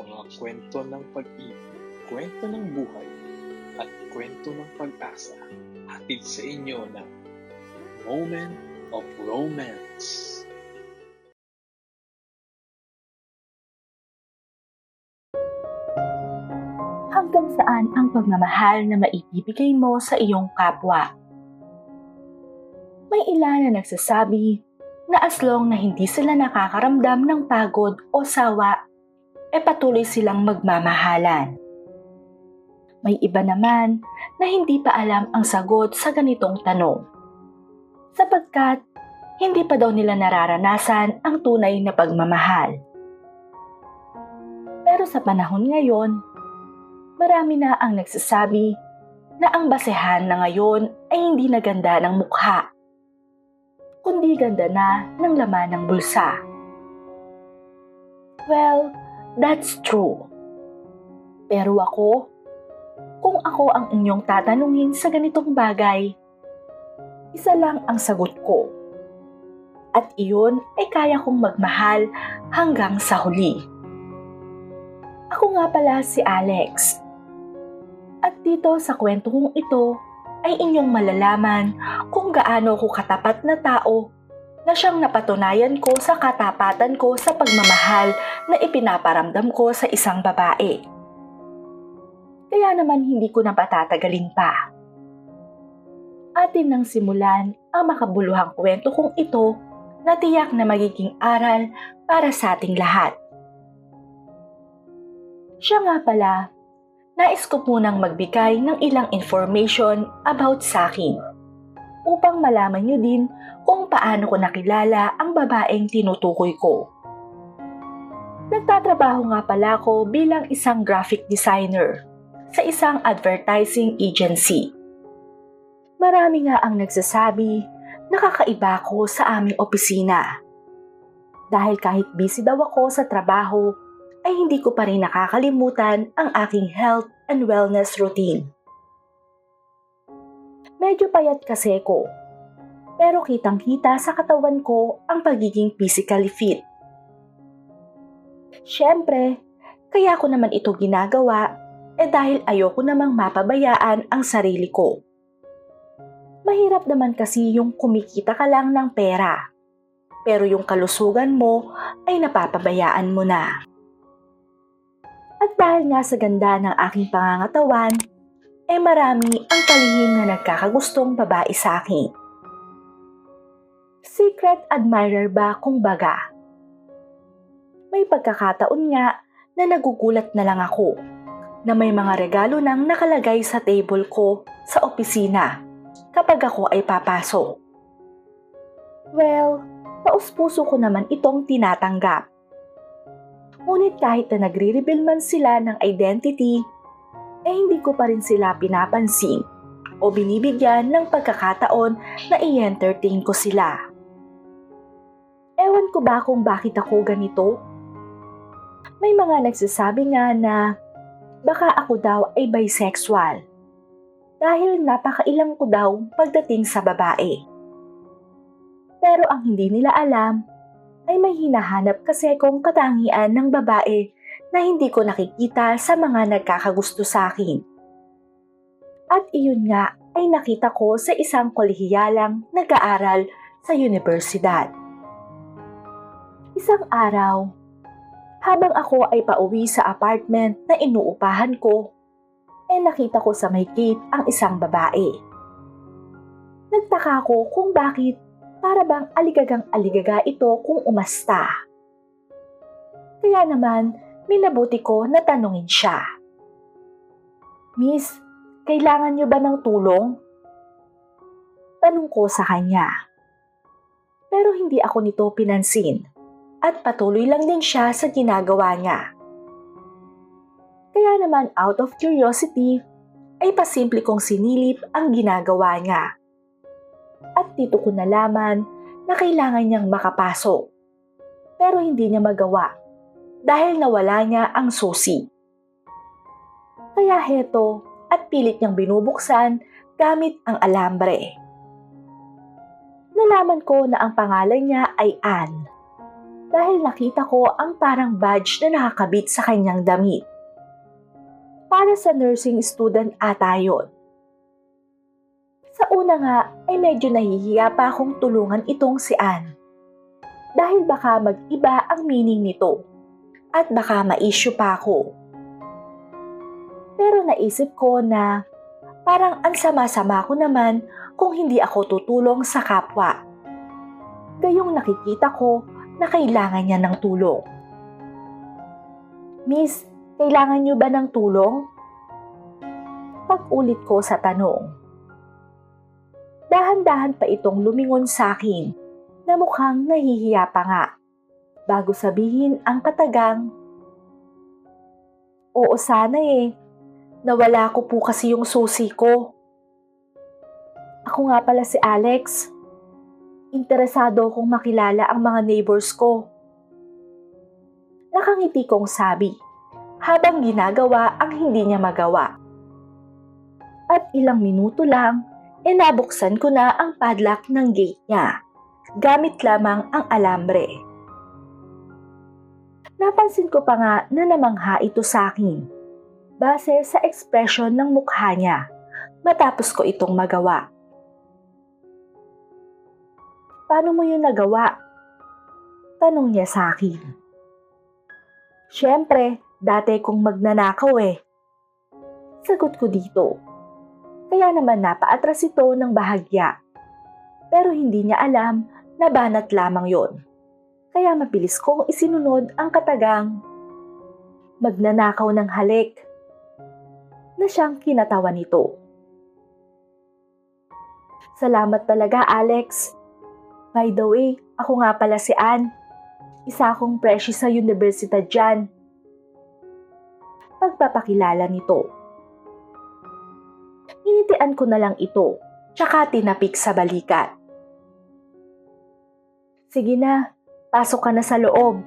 mga kwento ng pag-ibig, kwento ng buhay, at kwento ng pag-asa hatid sa inyo ng Moment of Romance. hanggang saan ang pagmamahal na maibibigay mo sa iyong kapwa. May ilan na nagsasabi na as long na hindi sila nakakaramdam ng pagod o sawa, e patuloy silang magmamahalan. May iba naman na hindi pa alam ang sagot sa ganitong tanong. Sapagkat hindi pa daw nila nararanasan ang tunay na pagmamahal. Pero sa panahon ngayon, marami na ang nagsasabi na ang basehan na ngayon ay hindi na ganda ng mukha, kundi ganda na ng laman ng bulsa. Well, that's true. Pero ako, kung ako ang inyong tatanungin sa ganitong bagay, isa lang ang sagot ko. At iyon ay kaya kong magmahal hanggang sa huli. Ako nga pala si Alex. At dito sa kwento kong ito ay inyong malalaman kung gaano ko katapat na tao na siyang napatunayan ko sa katapatan ko sa pagmamahal na ipinaparamdam ko sa isang babae. Kaya naman hindi ko na patatagalin pa. Atin nang simulan ang makabuluhang kwento kong ito na tiyak na magiging aral para sa ating lahat. Siya nga pala, nais ko munang magbigay ng ilang information about sa akin upang malaman nyo din kung paano ko nakilala ang babaeng tinutukoy ko. Nagtatrabaho nga pala ako bilang isang graphic designer sa isang advertising agency. Marami nga ang nagsasabi nakakaiba ko sa aming opisina. Dahil kahit busy daw ako sa trabaho, ay hindi ko pa rin nakakalimutan ang aking health and wellness routine. Medyo payat kasi ko, pero kitang-kita sa katawan ko ang pagiging physically fit. Siyempre, kaya ko naman ito ginagawa eh dahil ayoko namang mapabayaan ang sarili ko. Mahirap naman kasi yung kumikita ka lang ng pera, pero yung kalusugan mo ay napapabayaan mo na. At dahil nga sa ganda ng aking pangangatawan, eh marami ang palihim na nagkakagustong babae sa akin. Secret admirer ba kung baga? May pagkakataon nga na nagugulat na lang ako na may mga regalo nang nakalagay sa table ko sa opisina kapag ako ay papasok. Well, taus-puso ko naman itong tinatanggap. Ngunit kahit na nagre-reveal man sila ng identity, eh hindi ko pa rin sila pinapansin o binibigyan ng pagkakataon na i-entertain ko sila. Ewan ko ba kung bakit ako ganito? May mga nagsasabi nga na baka ako daw ay bisexual dahil napakailang ko daw pagdating sa babae. Pero ang hindi nila alam ay may hinahanap kasi kong katangian ng babae na hindi ko nakikita sa mga nagkakagusto sa akin. At iyon nga ay nakita ko sa isang kolehiyalang nag-aaral sa universidad. Isang araw, habang ako ay pauwi sa apartment na inuupahan ko, eh nakita ko sa may gate ang isang babae. Nagtaka ko kung bakit para bang aligagang aligaga ito kung umasta. Kaya naman, minabuti ko na tanungin siya. Miss, kailangan niyo ba ng tulong? Tanong ko sa kanya. Pero hindi ako nito pinansin at patuloy lang din siya sa ginagawa niya. Kaya naman out of curiosity, ay pasimple kong sinilip ang ginagawa niya at dito ko nalaman na kailangan niyang makapasok. Pero hindi niya magawa dahil nawala niya ang susi. Kaya heto at pilit niyang binubuksan gamit ang alambre. Nalaman ko na ang pangalan niya ay Anne. Dahil nakita ko ang parang badge na nakakabit sa kanyang damit. Para sa nursing student ata yun. Sa una nga ay medyo nahihiya pa akong tulungan itong si Anne. Dahil baka mag-iba ang meaning nito at baka ma-issue pa ako. Pero naisip ko na parang ang sama-sama ko naman kung hindi ako tutulong sa kapwa. Gayong nakikita ko na kailangan niya ng tulong. Miss, kailangan niyo ba ng tulong? Pag-ulit ko sa tanong. Dahan-dahan pa itong lumingon sa akin na mukhang nahihiya pa nga bago sabihin ang katagang, Oo sana eh, nawala ko po kasi yung susi ko. Ako nga pala si Alex. Interesado akong makilala ang mga neighbors ko. Nakangiti kong sabi habang ginagawa ang hindi niya magawa. At ilang minuto lang, e nabuksan ko na ang padlock ng gate niya gamit lamang ang alambre. Napansin ko pa nga na namangha ito sa akin base sa ekspresyon ng mukha niya matapos ko itong magawa. Paano mo yun nagawa? Tanong niya sa akin. Siyempre, dati kong magnanakaw eh. Sagot ko dito. Kaya naman napaatras ito ng bahagya. Pero hindi niya alam na banat lamang yon. Kaya mabilis kong isinunod ang katagang magnanakaw ng halik na siyang kinatawan nito. Salamat talaga, Alex. By the way, ako nga pala si Ann. Isa akong precious sa universidad dyan. Pagpapakilala nito. Initian ko na lang ito, tsaka tinapik sa balikat. Sige na, pasok ka na sa loob.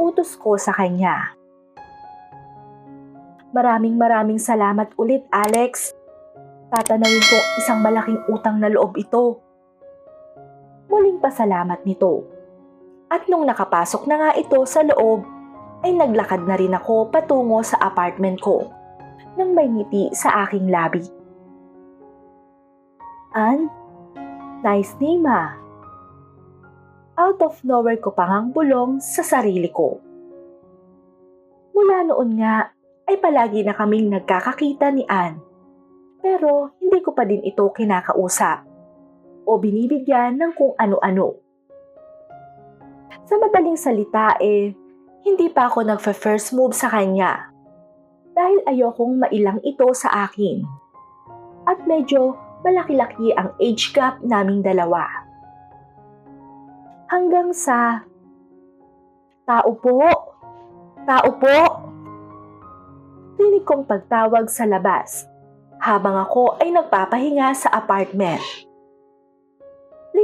Utos ko sa kanya. Maraming maraming salamat ulit, Alex. Tatanawin ko isang malaking utang na loob ito. Muling pasalamat nito. At nung nakapasok na nga ito sa loob, ay naglakad na rin ako patungo sa apartment ko nang may ngiti sa aking labi. An, nice name ah. Out of nowhere ko pang ang bulong sa sarili ko. Mula noon nga ay palagi na kaming nagkakakita ni Ann. Pero hindi ko pa din ito kinakausap o binibigyan ng kung ano-ano. Sa madaling salita eh, hindi pa ako nagfa-first move sa kanya dahil ayokong mailang ito sa akin. At medyo malaki-laki ang age gap naming dalawa. Hanggang sa, Tao po! Tao po! Rinig kong pagtawag sa labas habang ako ay nagpapahinga sa apartment.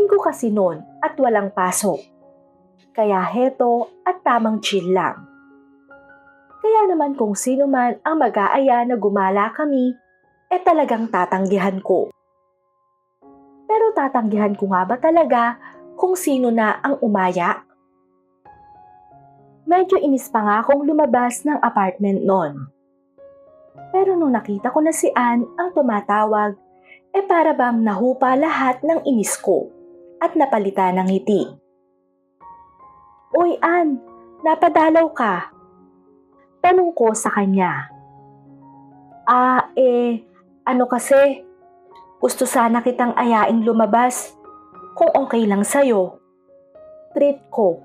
Linggo kasi noon at walang pasok. Kaya heto at tamang chill lang. Kaya naman kung sino man ang mag-aaya na gumala kami, eh talagang tatanggihan ko. Pero tatanggihan ko nga ba talaga kung sino na ang umaya? Medyo inis pa nga akong lumabas ng apartment noon. Pero nung nakita ko na si Ann ang tumatawag, eh para bang nahupa lahat ng inis ko at napalitan ng ngiti. Uy Ann, napadalaw ka. Tanong ko sa kanya. Ah, eh, ano kasi? Gusto sana kitang ayaing lumabas kung okay lang sa'yo. Treat ko.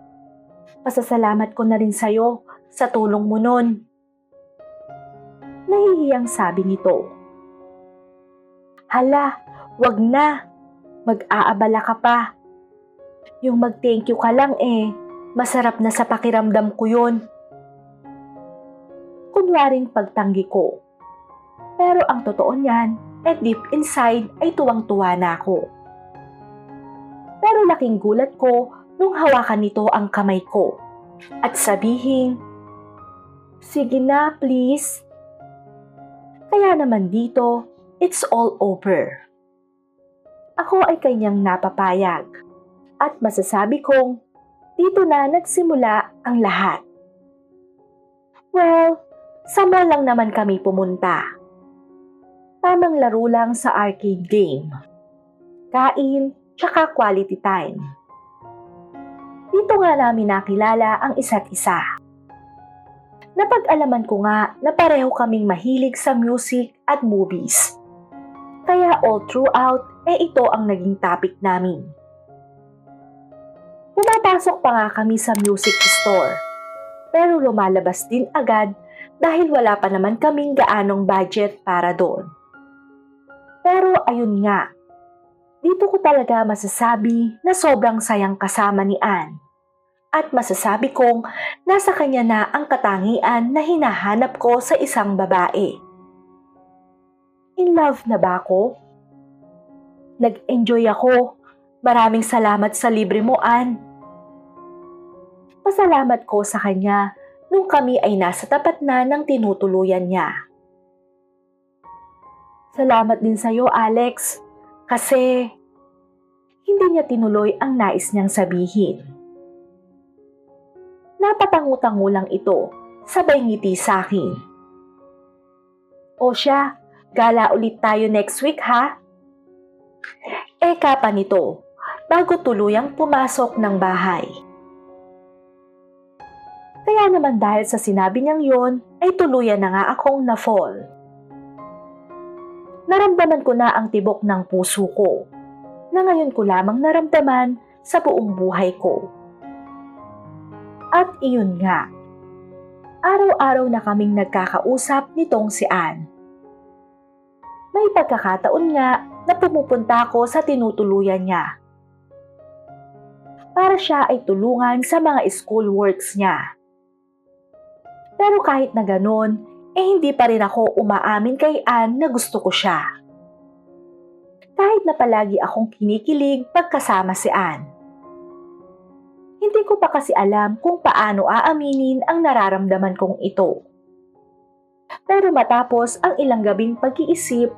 Pasasalamat ko na rin sa'yo sa tulong mo nun. Nahihiyang sabi nito. Hala, wag na. Mag-aabala ka pa. Yung mag-thank you ka lang eh, masarap na sa pakiramdam ko yun. Kunwaring pagtanggi ko. Pero ang totoo niyan, eh deep inside ay tuwang-tuwa na ako. Pero laking gulat ko nung hawakan nito ang kamay ko at sabihin, Sige na, please. Kaya naman dito, it's all over. Ako ay kanyang napapayag at masasabi kong Dito na nagsimula ang lahat. Well, sa mall lang naman kami pumunta. Tamang laro lang sa arcade game. Kain, tsaka quality time. Dito nga namin nakilala ang isa't isa. Napag-alaman ko nga na pareho kaming mahilig sa music at movies. Kaya all throughout, eh ito ang naging topic namin. Pumapasok pa nga kami sa music store. Pero lumalabas din agad dahil wala pa naman kaming gaanong budget para doon. Pero ayun nga, dito ko talaga masasabi na sobrang sayang kasama ni Anne. At masasabi kong nasa kanya na ang katangian na hinahanap ko sa isang babae. In love na ba ako? Nag-enjoy ako. Maraming salamat sa libre mo, Anne. Pasalamat ko sa kanya nung kami ay nasa tapat na ng tinutuluyan niya. Salamat din sa iyo, Alex, kasi hindi niya tinuloy ang nais niyang sabihin. Napatangutango lang ito, sabay ngiti sa akin. O siya, gala ulit tayo next week ha? Eka pa nito, bago tuluyang pumasok ng bahay. Kaya naman dahil sa sinabi niyang yon, ay tuluyan na nga akong na-fall. Naramdaman ko na ang tibok ng puso ko, na ngayon ko lamang naramdaman sa buong buhay ko. At iyon nga, araw-araw na kaming nagkakausap nitong si Anne. May pagkakataon nga na pumupunta ako sa tinutuluyan niya. Para siya ay tulungan sa mga school works niya. Pero kahit na ganun, eh hindi pa rin ako umaamin kay Anne na gusto ko siya. Kahit na palagi akong kinikilig pagkasama si Anne. Hindi ko pa kasi alam kung paano aaminin ang nararamdaman kong ito. Pero matapos ang ilang gabing pag-iisip,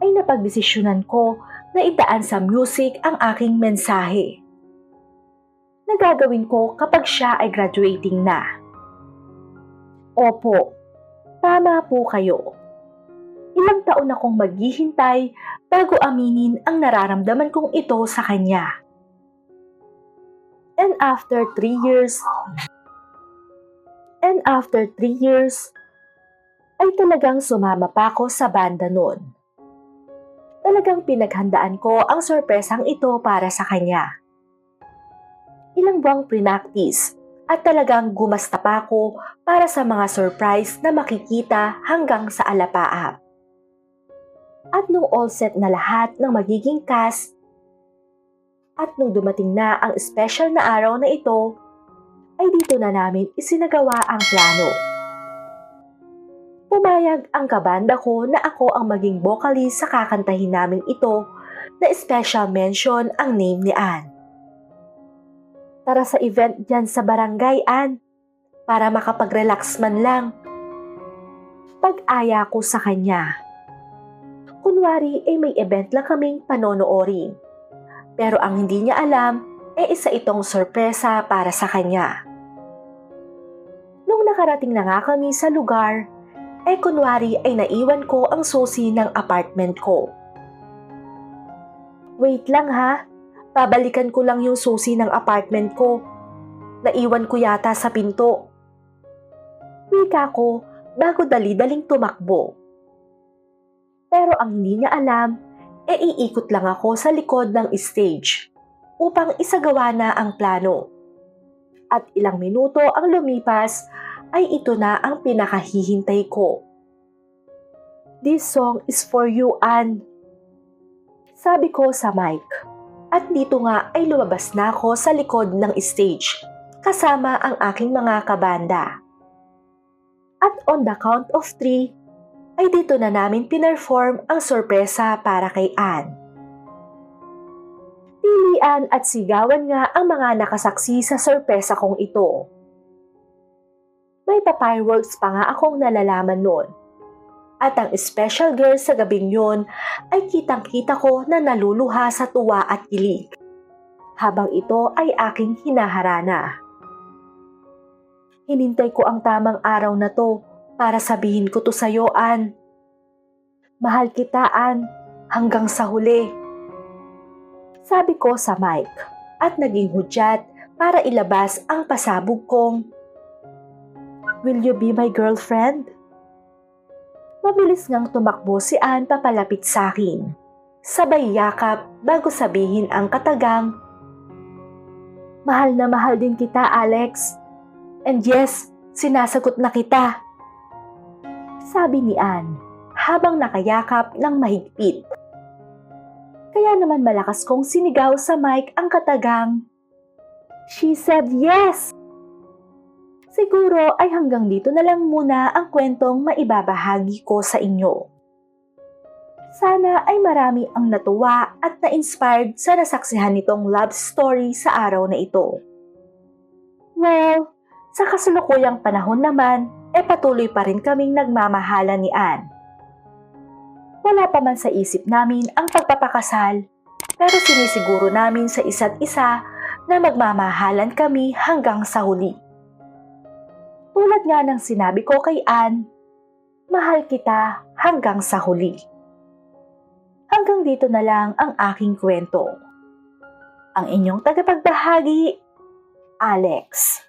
ay napagdesisyonan ko na idaan sa music ang aking mensahe. Nagagawin ko kapag siya ay graduating na. Opo, tama po kayo. Ilang taon akong maghihintay bago aminin ang nararamdaman kong ito sa kanya. And after three years, and after three years, ay talagang sumama pa ako sa banda noon. Talagang pinaghandaan ko ang sorpresang ito para sa kanya. Ilang buwang pre-practice at talagang gumasta pa ako para sa mga surprise na makikita hanggang sa alapaap. At nung all set na lahat ng magiging cast, at nung dumating na ang special na araw na ito, ay dito na namin isinagawa ang plano. Pumayag ang kabanda ko na ako ang maging vocalist sa kakantahin namin ito na special mention ang name ni Ann. Tara sa event dyan sa barangay, Ann, para makapag-relax man lang. Pag-aya ko sa kanya. Kunwari ay may event lang kaming panonoorin pero ang hindi niya alam ay eh isa itong sorpresa para sa kanya. Nung nakarating na nga kami sa lugar, eh kunwari ay naiwan ko ang susi ng apartment ko. Wait lang ha, babalikan ko lang yung susi ng apartment ko. Naiwan ko yata sa pinto. Wika ko bago dali-daling tumakbo. Pero ang hindi niya alam e iikot lang ako sa likod ng stage upang isagawa na ang plano. At ilang minuto ang lumipas ay ito na ang pinakahihintay ko. This song is for you, Anne. Sabi ko sa mic. At dito nga ay lumabas na ako sa likod ng stage kasama ang aking mga kabanda. At on the count of three, ay dito na namin pinerform ang sorpresa para kay Anne. Pilian at sigawan nga ang mga nakasaksi sa sorpresa kong ito. May pa-fireworks pa nga akong nalalaman noon. At ang special girl sa gabing yon ay kitang-kita ko na naluluha sa tuwa at kilig. habang ito ay aking hinaharana. Hinintay ko ang tamang araw na to para sabihin ko to sa'yo, An. Mahal kita, An, hanggang sa huli. Sabi ko sa Mike at naging hudyat para ilabas ang pasabog kong, Will you be my girlfriend? Mabilis ngang tumakbo si Anne papalapit sa akin. Sabay yakap bago sabihin ang katagang, Mahal na mahal din kita, Alex. And yes, sinasagot na kita. Sabi ni Anne habang nakayakap ng mahigpit. Kaya naman malakas kong sinigaw sa mic ang katagang, She said yes! Siguro ay hanggang dito na lang muna ang kwentong maibabahagi ko sa inyo. Sana ay marami ang natuwa at na-inspired sa nasaksihan nitong love story sa araw na ito. Well, sa kasalukuyang panahon naman, e patuloy pa rin kaming nagmamahalan ni Anne. Wala pa man sa isip namin ang pagpapakasal, pero sinisiguro namin sa isa't isa na magmamahalan kami hanggang sa huli. Tulad nga ng sinabi ko kay Anne, mahal kita hanggang sa huli. Hanggang dito na lang ang aking kwento. Ang inyong tagapagbahagi, Alex.